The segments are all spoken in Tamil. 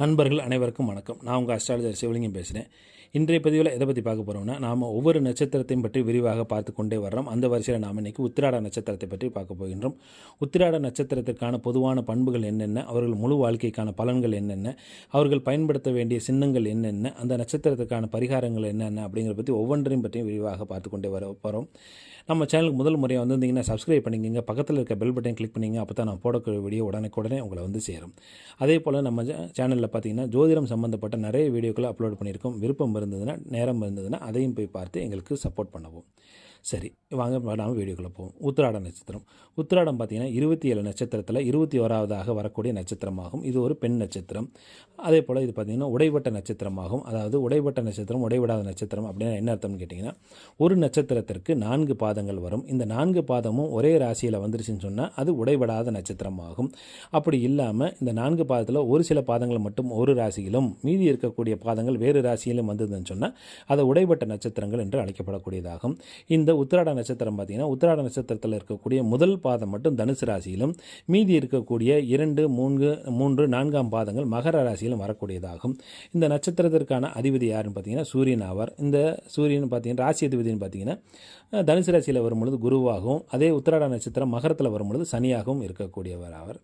நண்பர்கள் அனைவருக்கும் வணக்கம். நான் உங்கள் அஸ்ட்ராலஜர் சிவலிங்கம் பேசுகிறேன் இன்றைய பதிவில் எதை பற்றி பார்க்க போகிறோம்னா நாம் ஒவ்வொரு நட்சத்திரத்தையும் பற்றி விரிவாக பார்த்து கொண்டே வர்றோம். அந்த வரிசையில் நாம் இன்றைக்கி உத்திராட நட்சத்திரத்தை பற்றி பார்க்க போகின்றோம். உத்திராட நட்சத்திரத்திற்கான பொதுவான பண்புகள் என்னென்ன அவர்கள் முழு வாழ்க்கைக்கான பலன்கள் என்னென்ன அவர்கள் பயன்படுத்த வேண்டிய சின்னங்கள் என்னென்ன அந்த நட்சத்திரத்துக்கான பரிகாரங்கள் என்னென்ன அப்படிங்கிறத பற்றி ஒவ்வொன்றையும் பற்றியும் விரிவாக பார்த்து கொண்டே வர போகிறோம் நம்ம சேனலுக்கு முதல் முறையாக வந்திருந்தீங்கன்னா சப்ஸ்கிரைப் பண்ணிக்கிங்க. பக்கத்தில் இருக்க பெல் பட்டன் கிளிக் பண்ணிங்க அப்போ தான் நான் போடக்கூடிய வீடியோ உடனுக்குடனே உங்களை வந்து சேரும். அதே போல் நம்ம சேனலில் பார்த்தீங்கன்னா ஜோதிடம் சம்மந்தப்பட்ட நிறைய வீடியோக்களை அப்லோட் பண்ணியிருக்கோம். விருப்பம் இருந்ததுன்னா நேரம் இருந்ததுன்னா அதையும் போய் பார்த்து எங்களுக்கு சப்போர்ட் பண்ணவும். சரி வாங்க நாம வீடியோக்குள்ளே போவோம். உத்திராட நட்சத்திரம். உத்திராடம் பார்த்தீங்கன்னா இருபத்தி ஏழு நட்சத்திரத்தில் இருபத்தி ஓராவதாக வரக்கூடிய நட்சத்திரமாகும். இது ஒரு பெண் நட்சத்திரம். அதே போல் இது பார்த்திங்கன்னா உடைவட்ட நட்சத்திரமாகும். அதாவது உடைவட்ட நட்சத்திரம் உடைவிடாத நட்சத்திரம் அப்படின்னா என்ன அர்த்தம்னு கேட்டிங்கன்னா ஒரு நட்சத்திரத்திற்கு நான்கு பாதங்கள் வரும். இந்த நான்கு பாதமும் ஒரே ராசியில் வந்துருச்சுன்னு சொன்னால் அது உடைவிடாத நட்சத்திரமாகும். அப்படி இல்லாமல் இந்த நான்கு பாதத்தில் ஒரு சில பாதங்கள் மட்டும் ஒரு ராசியிலும் மீதி இருக்கக்கூடிய பாதங்கள் வேறு ராசியிலும் வந்து வந்ததுன்னு சொன்னால் அது உடைபட்ட நட்சத்திரங்கள் என்று அழைக்கப்படக்கூடியதாகும். இந்த உத்திராட நட்சத்திரம் பார்த்திங்கன்னா உத்திராட நட்சத்திரத்தில் இருக்கக்கூடிய முதல் பாதம் மட்டும் தனுசு ராசியிலும் மீதி இருக்கக்கூடிய இரண்டு மூன்று மூன்று நான்காம் பாதங்கள் மகர ராசியிலும் வரக்கூடியதாகும். இந்த நட்சத்திரத்திற்கான அதிபதி யாருன்னு பார்த்தீங்கன்னா சூரியன் ஆவார். இந்த சூரியன் பார்த்தீங்கன்னா ராசி அதிபதினு பார்த்தீங்கன்னா தனுசு ராசியில் வரும்பொழுது குருவாகவும் அதே உத்திராட நட்சத்திரம் மகரத்தில் வரும்பொழுது சனியாகவும் இருக்கக்கூடியவர் அவர்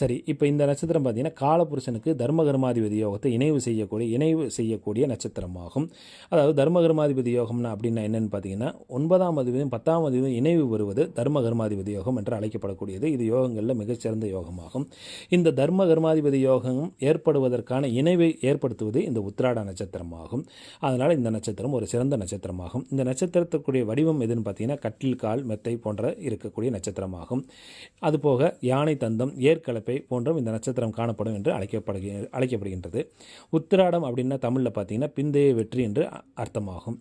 சரி இப்போ இந்த நட்சத்திரம் பார்த்தீங்கன்னா காலபுருஷனுக்கு தர்மகர்மாதிபதி யோகத்தை இணைவு செய்யக்கூடிய இணைவு செய்யக்கூடிய யோகமாகும். அதாவது தர்மகர்மாதிபதி யோகம்னா அப்படின்னா என்னென்னு பார்த்தீங்கன்னா ஒன்பதாம் அதிபதியும் பத்தாம் அதிபதியும் இணைவு வருவது தர்மகர்மாதிபதி யோகம் என்று அழைக்கப்படக்கூடியது. இது யோகங்களில் மிகச்சிறந்த யோகமாகும். இந்த தர்ம கர்மாதிபதி யோகம் ஏற்படுவதற்கான இணைவை ஏற்படுத்துவது இந்த உத்திராட நட்சத்திரமாகும். அதனால் இந்த நட்சத்திரம் ஒரு சிறந்த நட்சத்திரமாகும். இந்த நட்சத்திரத்துக்குரிய வடிவம் எதுன்னு பார்த்தீங்கன்னா கட்டில் கால் மெத்தை போன்ற இருக்கக்கூடிய நட்சத்திரமாகும். அதுபோக யானை தந்தம் ஏற்கலப்பை போன்றும் இந்த நட்சத்திரம் காணப்படும் என்று அழைக்கப்படுகிற அழைக்கப்படுகின்றது. உத்திராடம் அப்படின்னா தமிழில் பார்த்தீங்கன்னா பிந்தைய வெற்றி என்று அர்த்தமாகும்.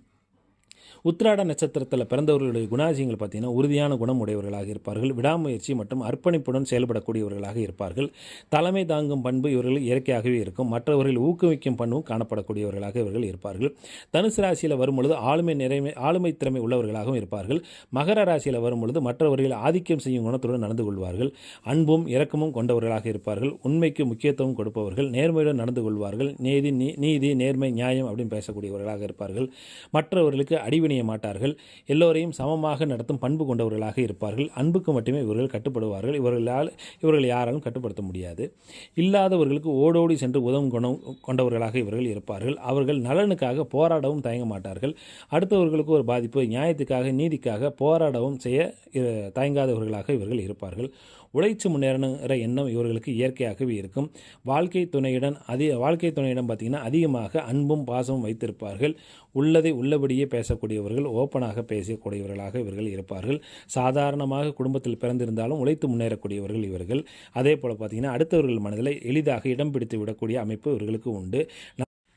உத்திராட நட்சத்திரத்தில் பிறந்தவர்களுடைய குணாதிசயங்கள் பார்த்தீங்கன்னா உறுதியான குணம் உடையவர்களாக இருப்பார்கள். விடாமுயற்சி மற்றும் அர்ப்பணிப்புடன் செயல்படக்கூடியவர்களாக இருப்பார்கள். தலைமை தாங்கும் பண்பு இவர்கள் இயற்கையாகவே இருக்கும். மற்றவர்கள் ஊக்குவிக்கும் பண்பும் காணப்படக்கூடியவர்களாக இவர்கள் இருப்பார்கள். தனுசு ராசியில் வரும்பொழுது ஆளுமை நிறைமை ஆளுமை திறமை உள்ளவர்களாகவும் இருப்பார்கள். மகர ராசியில் வரும்பொழுது மற்றவர்கள் ஆதிக்கம் செய்யும் குணத்துடன் நடந்து கொள்வார்கள். அன்பும் இரக்கமும் கொண்டவர்களாக இருப்பார்கள். உண்மைக்கு முக்கியத்துவம் கொடுப்பவர்கள். நேர்மையுடன் நடந்து கொள்வார்கள். நீதி நீதி நேர்மை நியாயம் அப்படின்னு பேசக்கூடியவர்களாக இருப்பார்கள். மற்றவர்களுக்கு அடிவினைய மாட்டார்கள். எல்லோரையும் சமமாக நடத்தும் பண்பு கொண்டவர்களாக இருப்பார்கள். அன்புக்கு மட்டுமே இவர்கள் கட்டுப்படுவார்கள். இவர்களால் இவர்கள் யாராலும் கட்டுப்படுத்த முடியாது. இல்லாதவர்களுக்கு ஓடோடி சென்று உதவும் குணம் கொண்டவர்களாக இவர்கள் இருப்பார்கள். அவர்கள் நலனுக்காக போராடவும் தயங்க மாட்டார்கள். அடுத்தவர்களுக்கு ஒரு பாதிப்பு நியாயத்துக்காக நீதிக்காக போராடவும் செய்ய தயங்காதவர்களாக இவர்கள் இருப்பார்கள். உழைச்சு முன்னேறணுங்கிற எண்ணம் இவர்களுக்கு இயற்கையாகவே இருக்கும். வாழ்க்கை துணையுடன் அதிக வாழ்க்கை துணையிடம் பார்த்திங்கன்னா அதிகமாக அன்பும் பாசமும் வைத்திருப்பார்கள். உள்ளதை உள்ளபடியே பேசக்கூடியவர்கள் ஓப்பனாக பேசக்கூடியவர்களாக இவர்கள் இருப்பார்கள். சாதாரணமாக குடும்பத்தில் பிறந்திருந்தாலும் உழைத்து முன்னேறக்கூடியவர்கள் இவர்கள். அதே போல் பார்த்திங்கன்னா அடுத்தவர்கள் மனதில் எளிதாக இடம் பிடித்து விடக்கூடிய அமைப்பு இவர்களுக்கு உண்டு.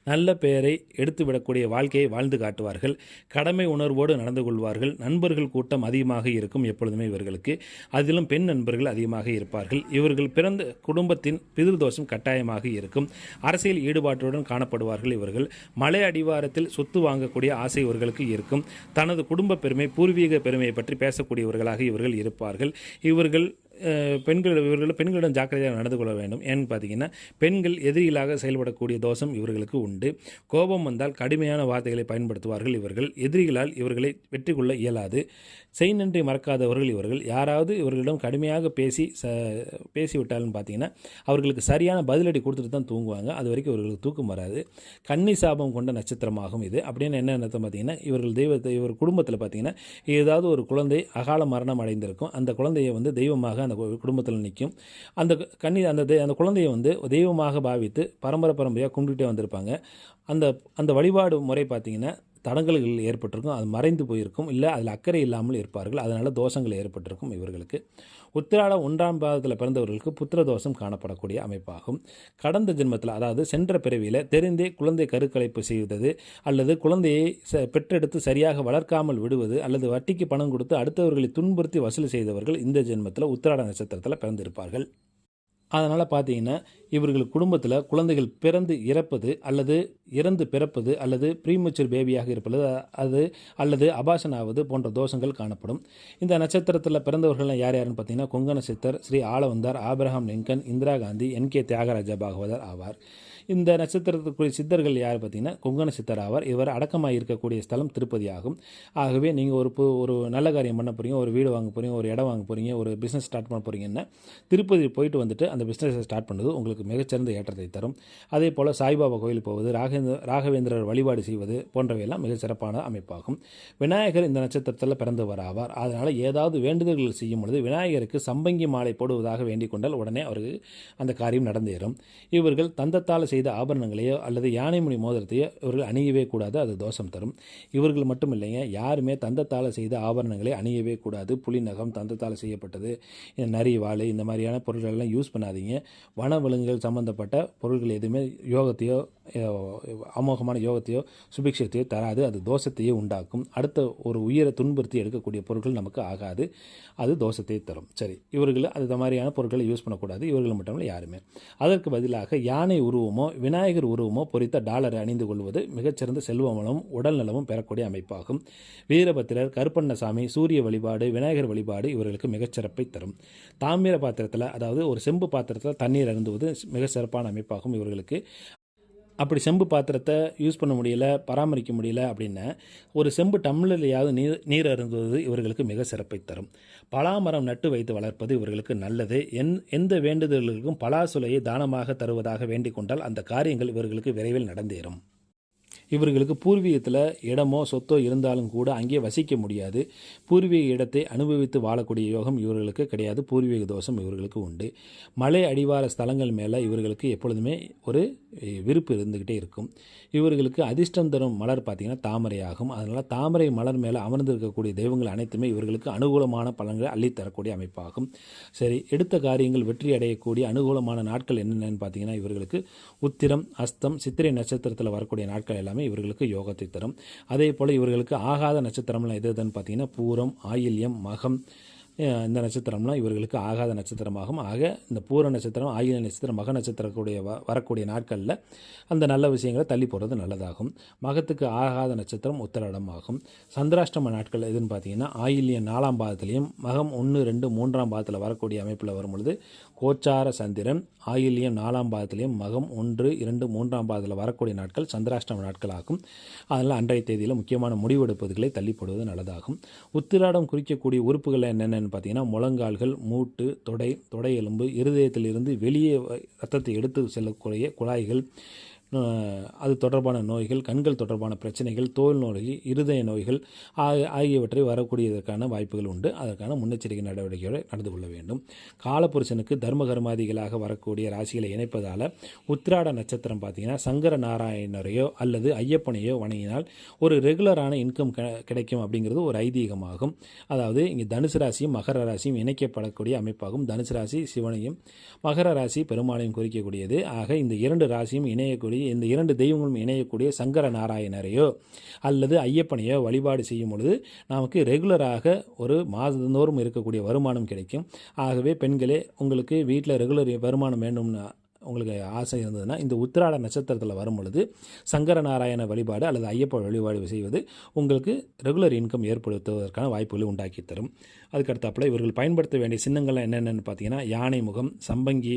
நல்ல பெயரை எடுத்து விடக்கூடிய வாழ்க்கையை வாழ்ந்து காட்டுவார்கள். கடமை உணர்வோடு நடந்து கொள்வார்கள். நண்பர்கள் கூட்டம் அதிகமாக இருக்கும் எப்பொழுதுமே இவர்களுக்கு. அதிலும் பெண் நண்பர்கள் அதிகமாக இருப்பார்கள். இவர்கள் பிறந்த குடும்பத்தின் பிதிர்தோஷம் கட்டாயமாக இருக்கும். அரசியல் ஈடுபாட்டுடன் காணப்படுவார்கள் இவர்கள். மலை அடிவாரத்தில் சொத்து வாங்கக்கூடிய ஆசை இவர்களுக்கு இருக்கும். தனது குடும்ப பெருமை பூர்வீக பெருமையை பற்றி பேசக்கூடியவர்களாக இவர்கள் இருப்பார்கள். இவர்கள் பெண்கள் இவர்கள் பெண்களிடம் ஜாக்கிரதையாக நடந்து கொள்ள வேண்டும். ஏன்னு பார்த்தீங்கன்னா பெண்கள் எதிரிகளாக செயல்படக்கூடிய தோஷம் இவர்களுக்கு உண்டு. கோபம் வந்தால் கடுமையான வார்த்தைகளை பயன்படுத்துவார்கள் இவர்கள். எதிரிகளால் இவர்களை வெற்றி கொள்ள இயலாது. செய் நன்றி மறக்காதவர்கள் இவர்கள். யாராவது இவர்களிடம் கடுமையாக பேசி ச பேசிவிட்டாலும் பார்த்தீங்கன்னா அவர்களுக்கு சரியான பதிலடி கொடுத்துட்டு தான் தூங்குவாங்க. அது வரைக்கும் இவர்களுக்கு தூக்கம் வராது. கன்னி சாபம் கொண்ட நட்சத்திரமாகும் இது. அப்படின்னு என்ன அர்த்தம் பார்த்தீங்கன்னா இவர்கள் தெய்வத்தை இவர் குடும்பத்தில் பார்த்தீங்கன்னா ஏதாவது ஒரு குழந்தை அகால மரணம் அடைந்திருக்கும். அந்த குழந்தையை வந்து தெய்வமாக அந்த குடும்பத்தில் நிற்கும் அந்த கண்ணி அந்த அந்த குழந்தையை வந்து தெய்வமாக பாவித்து பரம்பரை பரம்பரையாக கும்பிட்டுட்டே வந்திருப்பாங்க. அந்த அந்த வழிபாடு முறை பார்த்தீங்கன்னா தடங்கல்கள் ஏற்பட்டிருக்கும் அது மறைந்து போயிருக்கும் இல்லை அதில் அக்கறை இல்லாமல் இருப்பார்கள் அதனால் தோஷங்கள் ஏற்பட்டிருக்கும் இவர்களுக்கு. உத்திராட ஒன்றாம் பாதத்தில் பிறந்தவர்களுக்கு புத்திர தோஷம் காணப்படக்கூடிய அமைப்பாகும். கடந்த ஜென்மத்தில் அதாவது சென்ற பிறவியில் தெரிந்தே குழந்தை கருக்கலைப்பு செய்வது அல்லது குழந்தையை ச பெற்றெடுத்து சரியாக வளர்க்காமல் விடுவது அல்லது வட்டிக்கு பணம் கொடுத்து அடுத்தவர்களை துன்புறுத்தி வசூல் செய்தவர்கள் இந்த ஜென்மத்தில் உத்திராட நட்சத்திரத்தில் பிறந்திருப்பார்கள். அதனால் பார்த்தீங்கன்னா இவர்கள் குடும்பத்தில் குழந்தைகள் பிறந்து இறப்பது அல்லது இறந்து பிறப்பது அல்லது ப்ரீமச்சூர் பேபியாக இருப்பது அது அல்லது அபாஷன் ஆவது போன்ற தோஷங்கள் காணப்படும். இந்த நட்சத்திரத்தில் பிறந்தவர்கள் யார் யாருன்னு பார்த்தீங்கன்னா Konkana Siddhar Shri Alavandar Abraham Lincoln Indira Gandhi N K Thyagaraja Bhagavathar ஆவார். இந்த நட்சத்திரத்துக்குரிய சித்தர்கள் யார் பார்த்தீங்கன்னா கொங்கண சித்தர் ஆவார். இவர் அடக்கமாக இருக்கக்கூடிய ஸ்தலம் திருப்பதி ஆகும். ஆகவே நீங்கள் ஒரு பு- ஒரு நல்ல காரியம் பண்ண போகிறீங்க ஒரு வீடு வாங்க போகிறீங்க ஒரு இடம் வாங்க போகிறீங்க ஒரு பிஸ்னஸ் ஸ்டார்ட் பண்ண போகிறீங்கன்னா திருப்பதி போயிட்டு வந்துட்டு அந்த பிஸ்னஸை ஸ்டார்ட் பண்ணது உங்களுக்கு மிகச்சிறந்த ஏற்றத்தை தரும். அதே போல் சாய்பாபா கோயில் போவது ராகேந்திர ராகவேந்திரர் வழிபாடு செய்வது போன்றவையெல்லாம் மிக சிறப்பான அமைப்பாகும். விநாயகர் இந்த நட்சத்திரத்தில் பிறந்தவர் ஆவார். அதனால் ஏதாவது வேண்டுதல்கள் செய்யும் பொழுது விநாயகருக்கு சம்பங்கி மாலை போடுவதாக வேண்டிக் கொண்டால் உடனே அவருக்கு அந்த காரியம் நடந்தேறும். இவர்கள் தந்தத்தால் செய்த ஆபரணங்களையோ அல்லது யானைமுனி மோதிரத்தையோ இவர்கள் அணியவே கூடாது அது தோஷம் தரும். இவர்கள் மட்டும் இல்லைங்க யாருமே தந்தத்தால் செய்த ஆபரணங்களை அணியவே கூடாது. புலிநகம் தந்தத்தால் செய்யப்பட்டது இந்த நரி வாழை இந்த மாதிரியான பொருட்கள் எல்லாம் யூஸ் பண்ணாதீங்க. வன விலங்குகள் சம்மந்தப்பட்ட பொருட்கள் எதுவுமே யோகத்தையோ அமோகமான யோகத்தையோ சுபிக்ஷத்தையோ தராது. அது தோஷத்தையே உண்டாக்கும். அடுத்த ஒரு உயிரை துன்புறுத்தி எடுக்கக்கூடிய பொருட்கள் நமக்கு ஆகாது. அது தோஷத்தை தரும். சரி இவர்கள் அது மாதிரியான பொருட்களை யூஸ் பண்ணக்கூடாது. இவர்கள் மட்டும் இல்லை யாருமே. அதற்கு பதிலாக யானை உருவமோ விநாயகர் உருவமோ பொறித்த டாலரை அணிந்து கொள்வது மிகச்சிறந்த செல்வமலும் உடல் நலமும் பெறக்கூடிய அமைப்பாகும். வீரபத்திரர் கருப்பண்ணசாமி சூரிய வழிபாடு விநாயகர் வழிபாடு இவர்களுக்கு மிகச்சிறப்பை தரும். தாமிர பாத்திரத்தில் அதாவது ஒரு செம்பு பாத்திரத்தில் தண்ணீர் அருந்துவது மிக சிறப்பான அமைப்பாகும் இவர்களுக்கு. அப்படி செம்பு பாத்திரத்தை யூஸ் பண்ண முடியல பராமரிக்க முடியல அப்படின்னா ஒரு செம்பு டம்ளர்லையாவது நீர் நீர் அருந்துவது இவர்களுக்கு மிக சிறப்பை தரும். பலாமரம் நட்டு வைத்து வளர்ப்பது இவர்களுக்கு நல்லது. எந் எந்த வேண்டுதல்களுக்கும் பலாசுலையை தானமாக தருவதாக வேண்டிக் கொண்டால் அந்த காரியங்கள் இவர்களுக்கு விரைவில் நடந்தேறும். இவர்களுக்கு பூர்வீகத்தில் இடமோ சொத்தோ இருந்தாலும் கூட அங்கே வசிக்க முடியாது. பூர்வீக இடத்தை அனுபவித்து வாழக்கூடிய யோகம் இவர்களுக்கு கிடையாது. பூர்வீக தோஷம் இவர்களுக்கு உண்டு. மலை அடிவார ஸ்தலங்கள் மேலே இவர்களுக்கு எப்பொழுதுமே ஒரு விருப்பு இருந்துக்கிட்டே இருக்கும். இவர்களுக்கு அதிர்ஷ்டம் தரும் மலர் பார்த்திங்கன்னா தாமரை ஆகும். அதனால் தாமரை மலர் மேலே அமர்ந்திருக்கக்கூடிய தெய்வங்கள் அனைத்துமே இவர்களுக்கு அனுகூலமான பலன்களை அள்ளித்தரக்கூடிய அமைப்பாகும். சரி எடுத்த காரியங்கள் வெற்றி அடையக்கூடிய அனுகூலமான நாட்கள் என்னென்னு பார்த்தீங்கன்னா இவர்களுக்கு உத்திரம் அஸ்தம் சித்திரை நட்சத்திரத்தில் வரக்கூடிய நாட்கள் எல்லாம் இவர்களுக்கு யோகத்தை தரும். அதே போல் இவர்களுக்கு ஆகாத நட்சத்திரம்லாம் எது எதுன்னு பார்த்தீங்கன்னா பூரம் ஆயில்யம் மகம் இந்த நட்சத்திரம்லாம் இவர்களுக்கு ஆகாத நட்சத்திரமாகும். ஆக இந்த பூர நட்சத்திரம் ஆயுத நட்சத்திரம் மக நட்சத்திரக்கூடிய வ வரக்கூடிய நாட்களில் அந்த நல்ல விஷயங்களை தள்ளி போகிறது நல்லதாகும். மகத்துக்கு ஆகாத நட்சத்திரம் உத்தராடம் ஆகும் சந்திராஷ்டம நாட்கள் எதுன்னு பார்த்தீங்கன்னா ஆயில்யம் நாலாம் பாதத்திலையும் மகம் ஒன்று ரெண்டு மூன்றாம் பாதத்தில் வரக்கூடிய அமைப்பில் வரும் பொழுது கோச்சார சந்திரன் ஆயில்யம் நாலாம் பாதத்துலேயும் மகம் ஒன்று இரண்டு மூன்றாம் பாதத்தில் வரக்கூடிய நாட்கள் சந்திராஷ்டம நாட்கள் ஆகும் அதனால் அன்றைய தேதியில் முக்கியமான முடிவெடுப்பதுகளை தள்ளிப்படுவது நல்லதாகும். உத்திராடம் குறிக்கக்கூடிய உறுப்புகள் என்னென்ன பார்த்தீங்கன்னா முழங்கால்கள் மூட்டு தொடை தொடை எலும்பு இருதயத்திலிருந்து வெளியே ரத்தத்தை எடுத்து செல்லக்கூடிய குழாய்கள் அது தொடர்பான நோய்கள் கண்கள் தொடர்பான பிரச்சனைகள் தோல் நோய்கள் இருதய நோய்கள் ஆகிய- ஆகியவற்றை வரக்கூடியதற்கான வாய்ப்புகள் உண்டு. அதற்கான முன்னெச்சரிக்கை நடவடிக்கைகளை நடந்து கொள்ள வேண்டும். காலபுருஷனுக்கு தர்மகர்மாதிகளாக வரக்கூடிய ராசிகளை இணைப்பதால் உத்திராட நட்சத்திரம் பார்த்தீங்கன்னா சங்கர நாராயணரையோ அல்லது ஐயப்பனையோ வணங்கினால் ஒரு ரெகுலரான இன்கம் கிடைக்கும் அப்படிங்கிறது ஒரு ஐதீகமாகும். அதாவது இங்கே தனுசு ராசியும் மகர ராசியும் இணைக்கப்படக்கூடிய அமைப்பாகும். தனுசு ராசி சிவனையும் மகர ராசி பெருமாளையும் குறிக்கக்கூடியது. ஆக இந்த இரண்டு ராசியும் இணையக்கூடிய இந்த இரண்டு தெய்வங்களும் இணையக்கூடிய சங்கர நாராயணரையோ அல்லது ஐயப்பனையோ வழிபாடு செய்யும் பொழுது நமக்கு ரெகுலராக ஒரு மாதந்தோறும் இருக்கக்கூடிய வருமானம் கிடைக்கும். ஆகவே பெண்களே உங்களுக்கு வீட்டில் ரெகுலர் வருமானம் வேண்டும்னு உங்களுக்கு ஆசை இருந்ததுன்னா இந்த உத்திராட நட்சத்திரத்தில் வரும் பொழுது சங்கர நாராயண வழிபாடு அல்லது ஐயப்ப வழிபாடு செய்வது உங்களுக்கு ரெகுலர் இன்கம் ஏற்படுத்துவதற்கான வாய்ப்புகளை உண்டாக்கி தரும். அதுக்கடுத்தாப்புல இவர்கள் பயன்படுத்த வேண்டிய சின்னங்கள்லாம் என்னென்னு பார்த்தீங்கன்னா யானை முகம் சம்பங்கி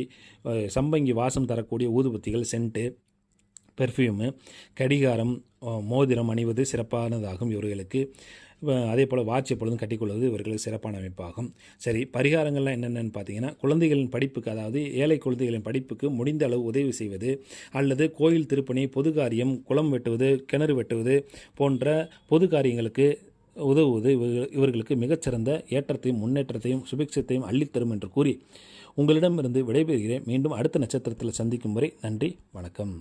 சம்பங்கி வாசம் தரக்கூடிய ஊதுபத்திகள் சென்ட்டு பெர்ஃப்யூமு கடிகாரம் மோதிரம் அணிவது சிறப்பானதாகும் இவர்களுக்கு. அதே போல் வாட்ச் எப்பொழுதும் கட்டிக்கொள்வது இவர்களுக்கு சிறப்பான அமைப்பாகும். சரி பரிகாரங்கள்லாம் என்னென்னு பார்த்தீங்கன்னா குழந்தைகளின் படிப்புக்கு அதாவது ஏழை குழந்தைகளின் படிப்புக்கு முடிந்த அளவு உதவி செய்வது அல்லது கோயில் திருப்பணி பொது காரியம் குளம் வெட்டுவது கிணறு வெட்டுவது போன்ற பொது காரியங்களுக்கு உதவுவது இவர்கள் இவர்களுக்கு மிகச்சிறந்த ஏற்றத்தையும் முன்னேற்றத்தையும் சுபிக்ஷத்தையும் அள்ளித்தரும் என்று கூறி உங்களிடமிருந்து விடைபெறுகிறேன். மீண்டும் அடுத்த நட்சத்திரத்தில் சந்திக்கும் வரை நன்றி வணக்கம்.